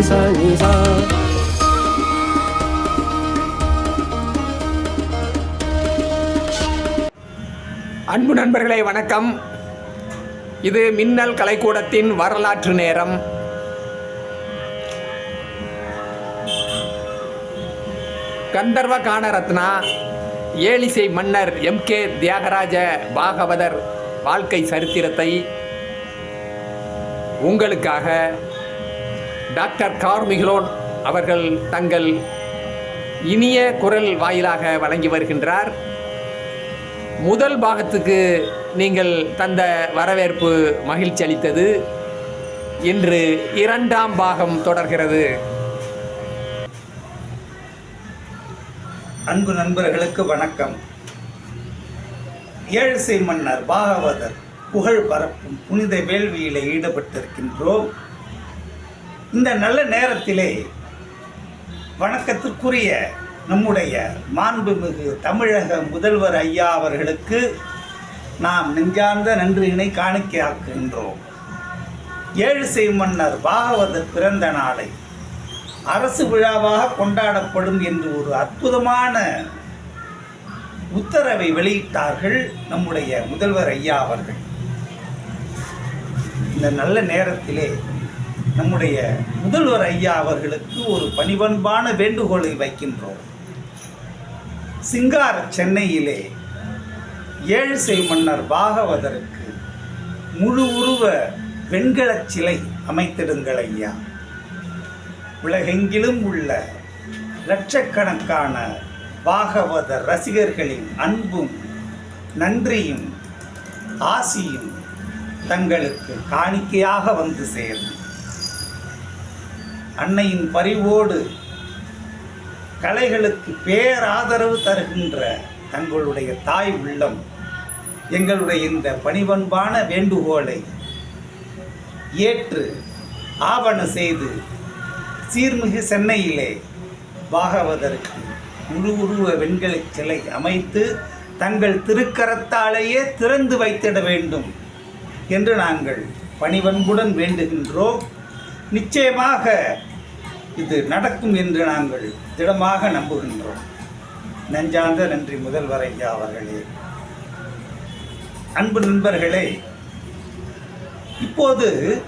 sa ni sa அன்பு நண்பர்களே வணக்கம். இது மின்னல் கலைக்கூடத்தின் வரலாற்று நேரம். கந்தர்வ காணரத்னா ஏலிசை மன்னர் எம். கே. தியாகராஜ பாகவதர் வாழ்க்கை சரித்திரத்தை உங்களுக்காக டாக்டர் கார்மிகிலோன் அவர்கள் தங்கள் இனிய குரல் வாயிலாக வழங்கி வருகின்றார். முதல் பாகத்துக்கு நீங்கள் தந்த வரவேற்பு மகிழ்ச்சி அளித்தது. இன்று இரண்டாம் பாகம் தொடர்கிறது. அன்பு நண்பர்களுக்கு வணக்கம். ஏழிசை மன்னர் பாகவதர் புகழ் பரப்பும் புனித வேள்வியில் ஈடுபட்டிருக்கின்றோம். இந்த நல்ல நேரத்திலே வணக்கத்திற்குரிய நம்முடைய மாண்புமிகு தமிழக முதல்வர் ஐயா அவர்களுக்கு நாம் நெஞ்சார்ந்த நன்றியினை காணிக்கையாக்குகின்றோம் ஏழிசை மன்னர் பாகவதர் பிறந்த நாளை அரசு விழாவாக கொண்டாடப்படும் என்று ஒரு அற்புதமான உத்தரவை வெளியிட்டார்கள் நம்முடைய முதல்வர் ஐயா அவர்கள். இந்த நல்ல நேரத்திலே நம்முடைய முதல்வர் ஐயா அவர்களுக்கு ஒரு பணிவன்பான வேண்டுகோளை வைக்கின்றோம். சிங்கார சென்னையிலே ஏழுசை மன்னர் பாகவதருக்கு முழு உருவ வெண்கலச் சிலை அமைத்திடுங்கள் ஐயா. உலகெங்கிலும் உள்ள லட்சக்கணக்கான பாகவத ரசிகர்களின் அன்பும் நன்றியும் ஆசியும் தங்களுக்கு காணிக்கையாக வந்து சேரும். அன்னையின் பரிவோடு கலைகளுக்கு பேராதரவு தருகின்ற தங்களுடைய தாய் உள்ளம் எங்களுடைய இந்த பணிவன்பான வேண்டுகோளை ஏற்று ஆவண செய்து சீர்மிகு சென்னையிலே பாகவதற்கு முழு உருவ வெண்கல சிலை அமைத்து தங்கள் திருக்கரத்தாலேயே திறந்து வைத்திட வேண்டும் என்று நாங்கள் பணிவன்புடன் வேண்டுகின்றோம். நிச்சயமாக இது நடக்கும் என்று நாங்கள் திடமாக நம்புகின்றோம். நெஞ்சார்ந்த நன்றி முதல்வர் ஐயா அவர்களே. அன்பு நண்பர்களே இப்போது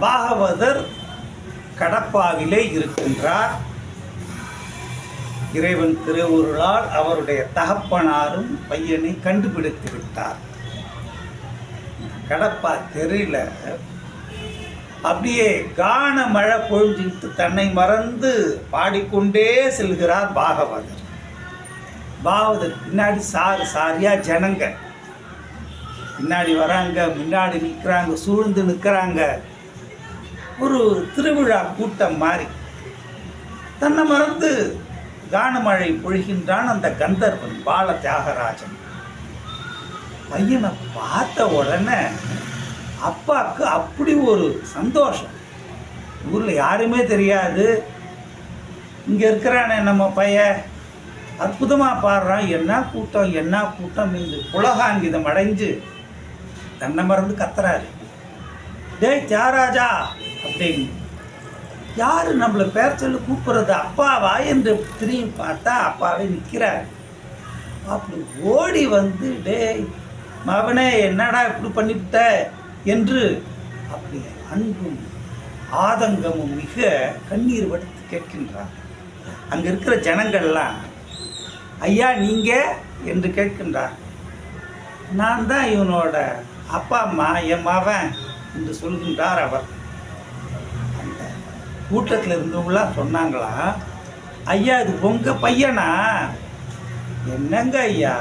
பாகவதர் கடப்பாவிலே இருக்கின்றார். இறைவன் திருவுருளால் அவருடைய தகப்பனாரும் பையனை கண்டுபிடித்து விட்டார். கடப்பா தெரியல. அப்படியே கான மழை பொழிஞ்சிட்டு தன்னை மறந்து பாடிக்கொண்டே செல்கிறார் பாகவதர். பாகவதர் பின்னாடி சாறு சாரியா ஜனங்க பின்னாடி வராங்க முன்னாடி நிற்கிறாங்க சூழ்ந்து நிற்கிறாங்க. ஒரு திருவிழா கூட்டம் மாதிரி தன்னை மறந்து கானமழை பொழிகின்றான் அந்த கந்தர்வன் பால தியாகராஜன் பையனை பார்த்த உடனே அப்பாவுக்கு அப்படி ஒரு சந்தோஷம். ஊரில் யாருமே தெரியாது. இங்கே இருக்கிறானே நம்ம பையன். அற்புதமாக பாடுறான். என்ன கூட்டம் என்ன கூட்டம் என்று புலகாங்கிதம் அடைஞ்சு தன்னை மறந்து கத்துறாரு. டேய் தியாராஜா அப்படின்னு. யார் நம்மளை பேர் சொல்லி கூப்பிட்றது? அப்பாவா? என்று திரும்பி பார்த்தா அப்பாவே நிற்கிறார் அப்படி ஓடி வந்து டேய் மகனே என்னடா இப்படி பண்ணிவிட்ட? என்று அப்படி அன்பும் ஆதங்கமும் மிக கண்ணீர் வடித்து கேட்கின்றார். அங்கே இருக்கிற ஜனங்கள்லாம் ஐயா நீங்க? என்று கேட்கின்றார். நான் தான் இவனோட அப்பா அம்மா என் மாவன் என்று சொல்கின்றார் அவர். அந்த கூட்டத்தில் இருந்தவங்களாம் சொன்னாங்களா ஐயா இது உங்கள் பையனா? என்னங்க ஐயா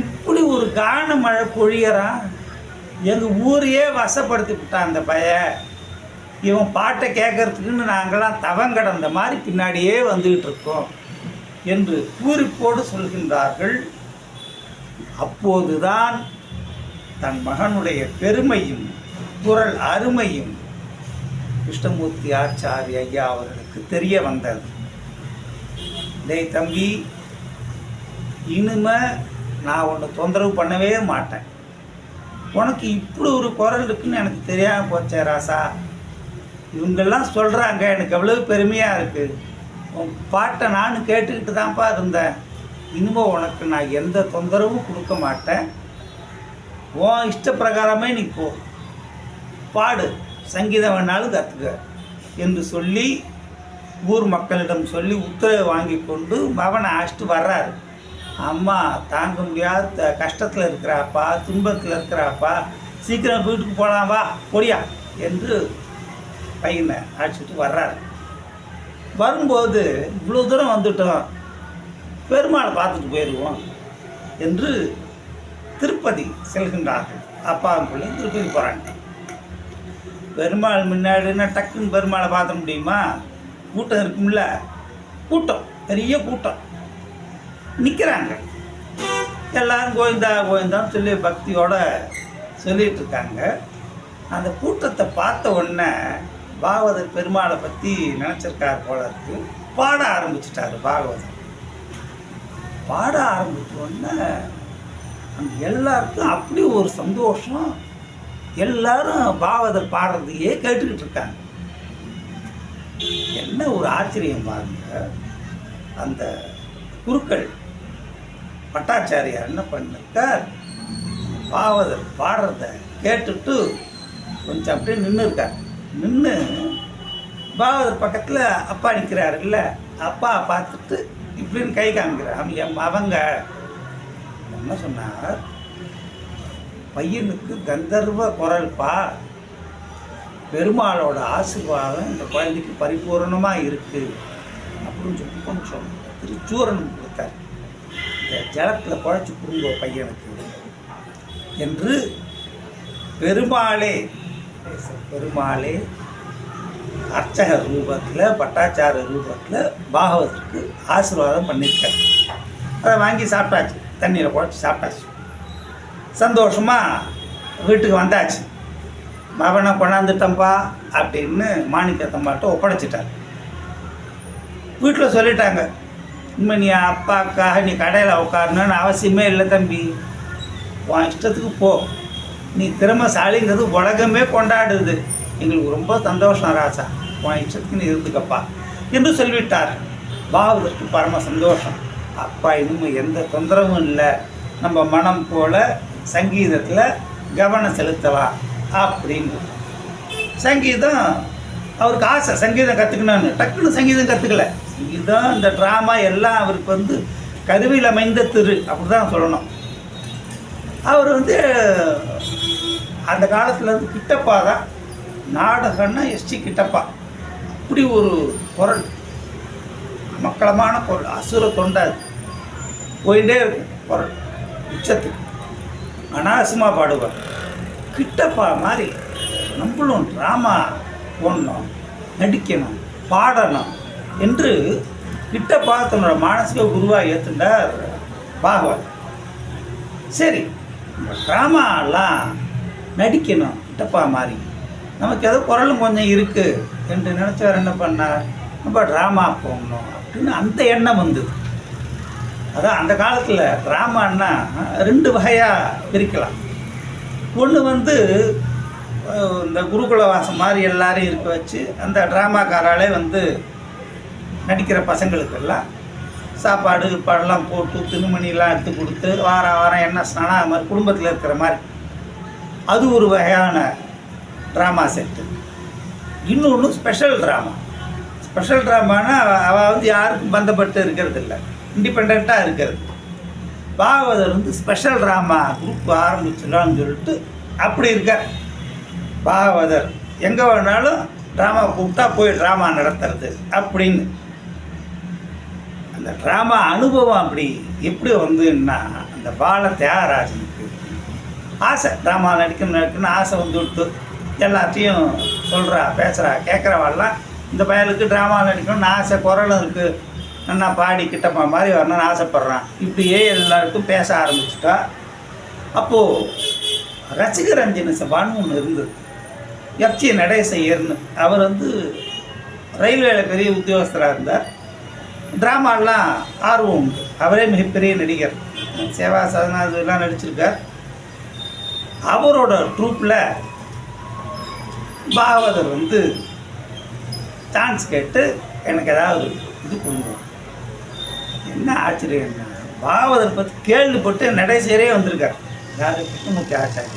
இப்படி ஒரு கான மழை பொழியறான். எங்கள் ஊரையே வசப்படுத்தி விட்டான் அந்த பையன். இவன் பாட்டை கேட்கறதுக்குன்னு நாங்களாம் தவம் கடந்த மாதிரி பின்னாடியே வந்துக்கிட்டு இருக்கோம் என்று பூரிப்போடு சொல்கின்றார்கள். அப்போதுதான் தன் மகனுடைய பெருமையும் குரல் அருமையும் கிருஷ்ணமூர்த்தி ஆச்சாரி ஐயா அவர்களுக்கு தெரிய வந்தது. டேய் தம்பி இனிமே நான் உன்னை தொந்தரவு பண்ணவே மாட்டேன். உனக்கு இப்படி ஒரு குரல் இருக்குன்னு எனக்கு தெரியாமல் போச்சே ராசா. இவங்கெல்லாம் சொல்கிறாங்க எனக்கு எவ்வளவு பெருமையாக இருக்குது உன் பாட்டை நானும் கேட்டுக்கிட்டு தான்ப்பா இருந்தேன். இனிமோ உனக்கு நான் எந்த தொந்தரவும் கொடுக்க மாட்டேன். உன் இஷ்ட பிரகாரமே நீ போ. பாடு சங்கீதம் வேணாலும் கற்றுக்க என்று சொல்லி ஊர் மக்களிடம் சொல்லி உத்தரவு வாங்கி கொண்டு மகனை அழைச்சிட்டு வர்றாரு. அம்மா தாங்க முடியாத கஷ்டத்தில் இருக்கிறாப்பா துன்பத்தில் இருக்கிறாப்பா சீக்கிரம் வீட்டுக்கு போகலாம் வா பொடியா என்று பையனை அழைச்சிட்டு வர்றாரு. வரும்போது இவ்வளோ தூரம் வந்துட்டோம். பெருமாளை பார்த்துட்டு போயிடுவோம் என்று திருப்பதி செல்கின்றார்கள். அப்பாவும் பிள்ளையும் திருப்பதி போகிறாங்க பெருமாள் முன்னாடினா டக்குன்னு பெருமாளை பார்த்த முடியுமா? கூட்டம் இருக்கும்ல? கூட்டம் பெரிய கூட்டம். நிற்கிறாங்க எல்லாரும் கோவிந்தா கோவிந்தான்னு சொல்லி பக்தியோட சொல்லிட்டு இருக்காங்க அந்த கூட்டத்தை பார்த்த உடனே பாகவதர் பெருமாளை பற்றி நினச்சிருக்காரு போல இருக்கு. பாட ஆரம்பிச்சிட்டாரு பாகவதர். பாட ஆரம்பித்த உடனே அங்க எல்லாருக்கும் அப்படி ஒரு சந்தோஷம். எல்லாரும் பாவதர் பாடுறதையே கேட்டுக்கிட்டு இருக்காங்க. என்ன ஒரு ஆச்சரியம் பாருங்க. அந்த குருக்கள் பட்டாச்சாரியார் என்ன பண்ணிருக்கார்? பாவதர் பாடுறத கேட்டுட்டு கொஞ்சம் அப்படியே நின்று இருக்கார் நின்று பாவதர் பக்கத்தில் அப்பா நிற்கிறார் இல்லை அப்பா பார்த்துட்டு இப்படின்னு கை காமிக்கிறார். அவங்க எம் அவங்க. என்ன சொன்னார்? பையனுக்கு கந்தர்வ குரல்பா? பெருமாளோட ஆசீர்வாதம் இந்த குழந்தைக்கு பரிபூரணமாக இருக்குது அப்படின்னு சொல்லி கொஞ்சம் திருச்சூரன் கொடுத்தார். ஜலத்தில் குழைச்சி கொடுங்க பையனுக்கு என்று பெருமாளே பெருமாளே அர்ச்சக ரூபத்தில் பட்டாச்சார ரூபத்தில் பாகவதற்கு ஆசீர்வாதம் பண்ணியிருக்காரு. அதை வாங்கி சாப்பிட்டாச்சு தண்ணியில் குழச்சி சாப்பிட்டாச்சு. சந்தோஷமாக வீட்டுக்கு வந்தாச்சு. மகனை கொண்டாந்துட்டம்பா அப்படின்னு மாணிக்கத்தம்மாட்ட ஒப்படைச்சிட்டார். வீட்டில் சொல்லிட்டாங்க இனிமே நீ அப்பாக்காக நீ கடையில் உட்காரணும்னு அவசியமே இல்லை தம்பி. உன் இஷ்டத்துக்கு போ. நீ திறமைசாலிங்கிறது உலகமே கொண்டாடுது. எங்களுக்கு ரொம்ப சந்தோஷம் ராசா உன் இஷ்டத்துக்கு நீ இருந்துக்கப்பா என்று சொல்லிவிட்டார். பாவதற்கு பரம சந்தோஷம். அப்பா இன்னும் எந்த தொந்தரவும் இல்லை. நம்ம மனம் போல் சங்கீதத்தில் கவனம் செலுத்தலாம் அப்படின்னு. சங்கீதம் அவருக்கு ஆசை. சங்கீதம் கற்றுக்கணும்னு டக்குன்னு சங்கீதம் கற்றுக்கல இதுதான் இந்த ட்ராமா எல்லாம் அவருக்கு வந்து கருவியில் அமைந்த திரு அப்படி தான் சொல்லணும். அவர் வந்து அந்த காலத்தில் வந்து கிட்டப்பா தான். நாடகன்னா எஸ்டி கிட்டப்பா. அப்படி ஒரு குரல். மக்களமான குரல். அசுர தொண்டாது போயிட்டே இருக்கும் குரல். உச்சத்துக்கு. அனாசமாக பாடுவார். கிட்டப்பா மாதிரி நம்மளும் ட்ராமா போடணும் நடிக்கணும் பாடணும். என்று கிட்டப்பா தன்னோட மானசிக குருவாக ஏற்றுண்டார் பாகவன். சரி ட்ராமாலாம் நடிக்கணும் கிட்டப்பா மாதிரி. நமக்கு ஏதோ குரலும் கொஞ்சம் இருக்குது என்று நினச்சவர் என்ன பண்ணார்? நம்ம ட்ராமா போகணும் அப்படின்னு அந்த எண்ணம் வந்தது. அதான் அந்த காலத்தில் ட்ராமான்னா ரெண்டு வகையாக பிரிக்கலாம். ஒன்று வந்து இந்த குருகுல வாசம் மாதிரி எல்லாரையும் இருக்க வச்சு அந்த ட்ராமாக்காராலே வந்து நடிக்கிற பசங்களுக்கெல்லாம் சாப்பாடு கீப்பாடெல்லாம் போட்டு துணிமணிலாம் எடுத்து கொடுத்து வாரம் வாரம் என்ன ஸ்நானம் அது மாதிரி குடும்பத்தில் இருக்கிற மாதிரி. அது ஒரு வகையான ட்ராமா செட்டு இன்னொன்று ஸ்பெஷல் ட்ராமா ஸ்பெஷல் ட்ராமானா அவள் வந்து யாருக்கும் பந்தப்பட்டு இருக்கிறது இல்லை. இண்டிபெண்ட்டாக இருக்கிறது. பாகவதர் வந்து ஸ்பெஷல் ட்ராமா குரூப் ஆரம்பிச்சிடலாம்னு சொல்லிட்டு அப்படி இருக்கார். பாகவதர். எங்கே வேணாலும் ட்ராமா கூப்பிட்டா போய் ட்ராமா நடத்துறது அப்படின்னு. அந்த ட்ராமா அனுபவம் அப்படி எப்படி வந்துன்னா அந்த பால தியாகராஜனுக்கு ஆசை. ட்ராமா நடிக்கணும் நடிக்கணும்னு ஆசை வந்து விட்டு எல்லாத்தையும் சொல்கிறா பேசுகிறா கேட்குறவாள்லாம் இந்த பயலுக்கு ட்ராமா நடிக்கணும்னு ஆசை குரலும் இருக்குது நல்லா பாடி கிட்டப்பா மாதிரி வரணும்னு ஆசைப்பட்றான். இப்படியே எல்லாருக்கும் பேச ஆரம்பிச்சிட்டா. அப்போது ரசிகர் ரஞ்சன சபான்னு ஒன்று இருந்தது. எஃப்சி நடேசையர்னு அவர் வந்து ரயில்வேல பெரிய உத்தியோகஸ்தராக இருந்தார். ட்ராமாலாம் ஆர்வம். உண்டு அவரே மிகப்பெரிய நடிகர். சேவா சாதனா இதெல்லாம் நடிச்சிருக்கார். அவரோட ட்ரூப்பில் பாகவதர் வந்து சான்ஸ் கேட்டு எனக்கு ஏதாவது இது கொடுங்க என்ன ஆச்சரியம்னா பாகவதர் பற்றி கேள்விப்பட்டு நடைசேரே வந்திருக்கார். யாரு? கிருஷ்ணமூர்த்தி ஆச்சாரி.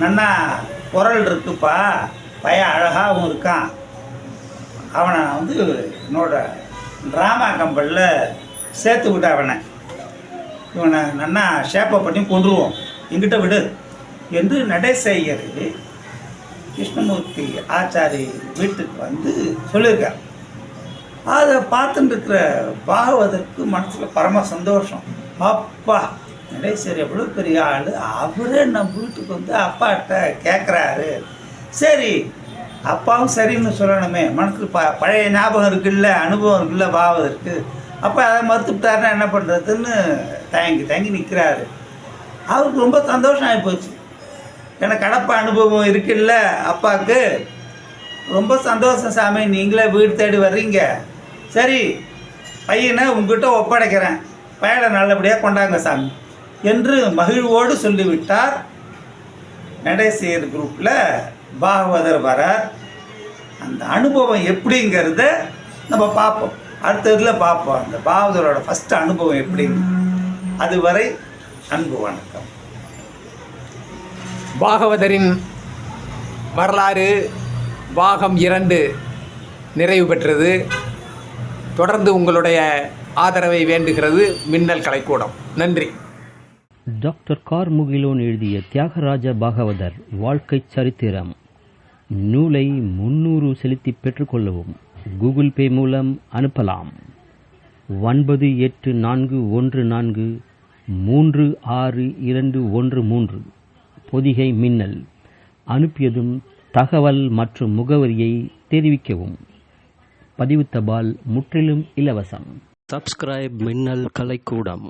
நன்னா குரல் இருக்குப்பா பையன் அழகாகவும் இருக்கான். அவனை வந்து என்னோட ட்ராமா கம்பெனியில் சேர்த்து விட்டா அவனை. இவனை நன்னா ஷேப்பை பண்ணி கொண்டுருவோம் எங்கிட்ட விடு. என்று நடேசையர் கிருஷ்ணமூர்த்தி ஆச்சாரி வீட்டுக்கு வந்து சொல்லியிருக்கார். அதை பார்த்துட்டு இருக்கிற பாகவதற்கு மனசில் பரம சந்தோஷம். அப்பா நடேசர் எவ்வளோ பெரிய ஆள். அவரே நம்ம வீட்டுக்கு வந்து அப்பாட்ட கேட்குறாரு சரி அப்பாவும் சரின்னு சொல்லணுமே. மனசுக்கு ப பழைய ஞாபகம் இருக்குல்ல அனுபவம் இருக்குல்ல பாவம் இருக்குது அப்போ அதை மறுத்துட்டாருன்னா என்ன பண்ணுறதுன்னு தயங்கி தயங்கி நிற்கிறாரு அவருக்கு ரொம்ப சந்தோஷம் ஆகி போச்சு. எனக்கு கடப்ப அனுபவம் இருக்குல்ல அப்பாவுக்கு. ரொம்ப சந்தோஷம் சாமி நீங்களே வீடு தேடி வர்றீங்க. சரி பையனை உங்ககிட்ட ஒப்படைக்கிறேன். பயலை நல்லபடியாக கொண்டாங்க சாமி. என்று மகிழ்வோடு சொல்லிவிட்டார். நடேசியர் குரூப்பில் பாகவதர் வரார். அந்த அனுபவம் எப்படிங்கிறத நம்ம பார்ப்போம். அடுத்த இதில் பார்ப்போம். அந்த பாகவதரோட ஃபஸ்ட் அனுபவம் எப்படின்னு அதுவரை அன்பு வணக்கம். பாகவதரின் வரலாறு பாகம் இரண்டு நிறைவு பெற்றது. தொடர்ந்து உங்களுடைய ஆதரவை வேண்டுகிறது மின்னல் கலைக்கூடம். நன்றி. டாக்டர் கார்முகிலோன் எழுதிய தியாகராஜ பாகவதர் வாழ்க்கைச் சரித்திரம். நூலை முன்னூறு செலுத்தி பெற்றுக்கொள்ளவும் கூகுள் பே மூலம் அனுப்பலாம். ஒன்பது எட்டு நான்கு ஒன்று நான்கு மூன்று ஆறு இரண்டு ஒன்று மூன்று. பொதிகை மின்னல். அனுப்பியதும் தகவல் மற்றும் முகவரியை தெரிவிக்கவும். பதிவு தபால் முற்றிலும் இலவசம். சப்ஸ்கிரைப் மின்னல் கலைக்கூடம்.